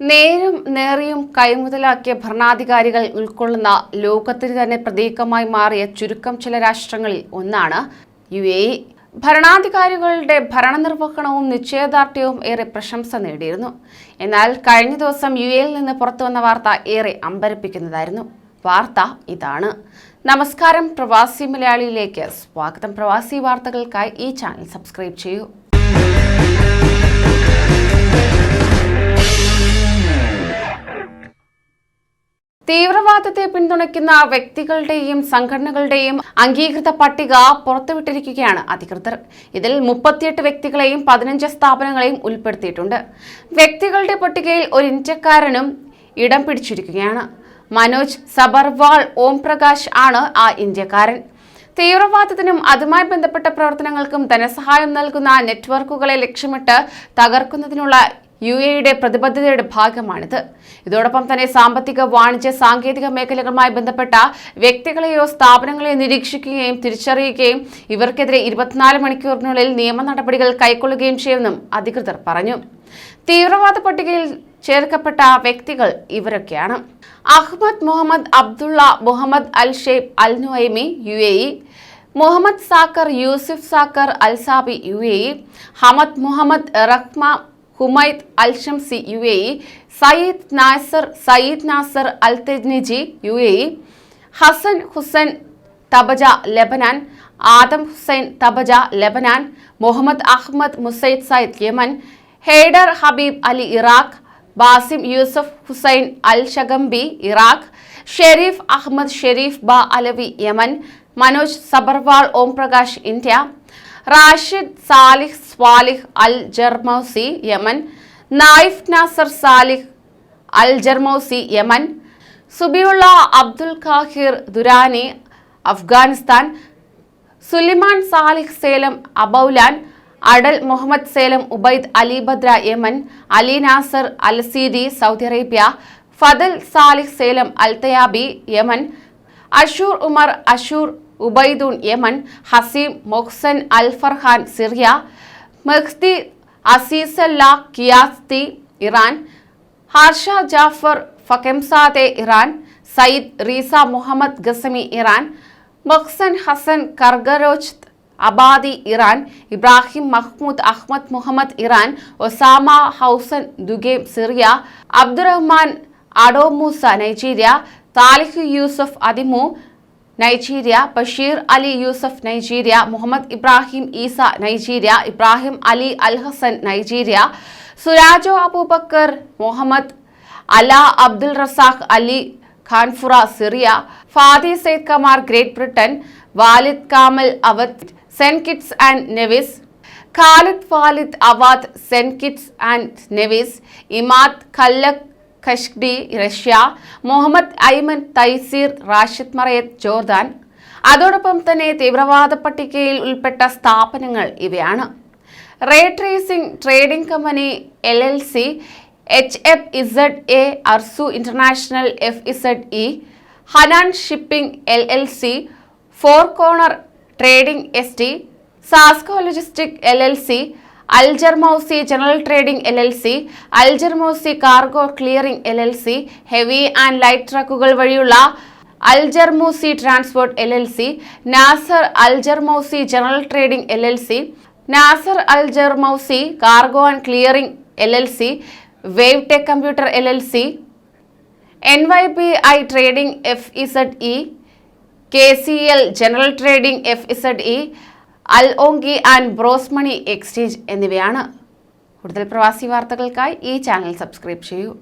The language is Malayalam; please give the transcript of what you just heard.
നേരും നേറിയും കൈമുതലാക്കിയ ഭരണാധികാരികൾ ഉൾക്കൊള്ളുന്ന ലോകത്തിന് തന്നെ പ്രതീകമായി മാറിയ ചുരുക്കം ചില രാഷ്ട്രങ്ങളിൽ ഒന്നാണ് യു എ ഇ. ഭരണാധികാരികളുടെ ഭരണനിർവഹണവും നിശ്ചയദാർഢ്യവും ഏറെ പ്രശംസ നേടിയിരുന്നു. എന്നാൽ കഴിഞ്ഞ ദിവസം യു എയിൽ നിന്ന് പുറത്തുവന്ന വാർത്ത ഏറെ അമ്പരപ്പിക്കുന്നതായിരുന്നു. വാർത്ത ഇതാണ്. നമസ്കാരം പ്രവാസി മലയാളിയിലേക്ക് സ്വാഗതം. പ്രവാസി വാർത്തകൾക്കായി ഈ ചാനൽ സബ്സ്ക്രൈബ് ചെയ്യൂ. തീവ്രവാദത്തെ പിന്തുണയ്ക്കുന്ന വ്യക്തികളുടെയും സംഘടനകളുടെയും അംഗീകൃത പട്ടിക പുറത്തുവിട്ടിരിക്കുകയാണ് അധികൃതർ. ഇതിൽ മുപ്പത്തിയെട്ട് വ്യക്തികളെയും പതിനഞ്ച് സ്ഥാപനങ്ങളെയും ഉൾപ്പെടുത്തിയിട്ടുണ്ട്. വ്യക്തികളുടെ പട്ടികയിൽ ഒരു ഇന്ത്യക്കാരനും ഇടം പിടിച്ചിരിക്കുകയാണ്. മനോജ് സബർവാൾ ഓം പ്രകാശ് ആണ് ആ ഇന്ത്യക്കാരൻ. തീവ്രവാദത്തിനും അതുമായി ബന്ധപ്പെട്ട പ്രവർത്തനങ്ങൾക്കും ധനസഹായം നൽകുന്ന നെറ്റ്വർക്കുകളെ ലക്ഷ്യമിട്ട് തകർക്കുന്നതിനുള്ള യു എയുടെ പ്രതിബദ്ധതയുടെ ഭാഗമാണിത്. ഇതോടൊപ്പം തന്നെ സാമ്പത്തിക വാണിജ്യ സാങ്കേതിക മേഖലകളുമായി ബന്ധപ്പെട്ട വ്യക്തികളെയോ സ്ഥാപനങ്ങളെയോ നിരീക്ഷിക്കുകയും തിരിച്ചറിയുകയും ഇവർക്കെതിരെ ഇരുപത്തിനാല് മണിക്കൂറിനുള്ളിൽ നിയമ നടപടികൾ കൈക്കൊള്ളുകയും ചെയ്യുമെന്നും അധികൃതർ പറഞ്ഞു. തീവ്രവാദ പട്ടികയിൽ ചേർക്കപ്പെട്ട വ്യക്തികൾ ഇവരൊക്കെയാണ്. Ahmed Mohammed Abdullah Mohammed Al Sheib Al Nuhaimi U A E. Mohammed Saqr Yousuf Saqr Alzaabi U A E. Hamad Mohammed Rahma Humaid Alshamsi U A E Sayed Nasser Sayed Nasser Al Tejniji U A E Hassan Hussein Tabaja Lebanon Adam Hussein Tabaja Lebanon Mohammed Ahmed Musaid Sayed Yemen Haider Habib Ali Iraq Basim Yousef Hussein Al Shagambi Iraq Sharif Ahmed Sharif Ba Alawi Yemen Manoj Sabharwal Om Prakash India Rashid Saleh Salih Al Jarmouzi Yemen. Naif Nasser Saleh Al Jarmouzi Yemen. Subiullah Abdul Qahir Durrani Afghanistan. Suliman Saleh Salem Aboulan. Adel Mohammed Salem Ubaid Ali Badra Yemen. Ali Nasser Al Seedi Saudi Arabia. Fadl Saleh Salem Al Tayabi Yemen. Ashour Omar Ashour Ubaidun Yemen Hazim Mohsen Al Farhan Syria Mahdi Azizollah Kiasati Iran Harsha Jafar Fakhemzadeh Iran Sayed Reza Mohammed Ghasemi Iran Mohsen Hassan Kargarouj Abadi Iran Ibrahim Mahmoud Ahmed Mohammed Iran Osama Hausan Dugem Syria Abdulrahman Adomusa Nigeria Talih Yusuf Atimu Nigeria Bashir Ali Yusuf Nigeria Mohammed Ibrahim Isa Nigeria Ibrahim Ali Al Hassan Nigeria Surajo Abubakar Mohammed Ala Abdul Razak Ali Khanfura Syria Fadi Said Kamar Great Britain Walid Kamal Awad Saint Kitts and Nevis Khalid Walid Awad Saint Kitts and Nevis Imad Khallaq Khashdi Russia Mohammed Ayman Taiseer Rashid Marayat Jordan. അതോടൊപ്പം തന്നെ തീവ്രവാദ പട്ടികയിൽ ഉൾപ്പെട്ട സ്ഥാപനങ്ങൾ ഇവയാണ്. Ray tracing trading company L L C H F Z A Arsu International F Z E Hanan shipping L L C four corner trading S T Sasco logistic L L C Aljarmouzi general trading L L C Aljarmouzi cargo clearing L L C heavy and light ട്രക്കുകൾ വഴിയുള്ള Aljarmouzi transport L L C Nasser Aljarmouzi general trading L L C Nasser Aljarmouzi cargo and clearing L L C wave tech computer L L C N Y P I trading F Z E K C L general trading F Z E അൽ ഓങ്കി ആൻഡ് ബ്രോസ് മണി എക്സ്ചേഞ്ച് എന്നിവയാണ് കൂടുതൽ പ്രവാസി വാർത്തകൾക്കായി ഈ ചാനൽ സബ്സ്ക്രൈബ് ചെയ്യൂ.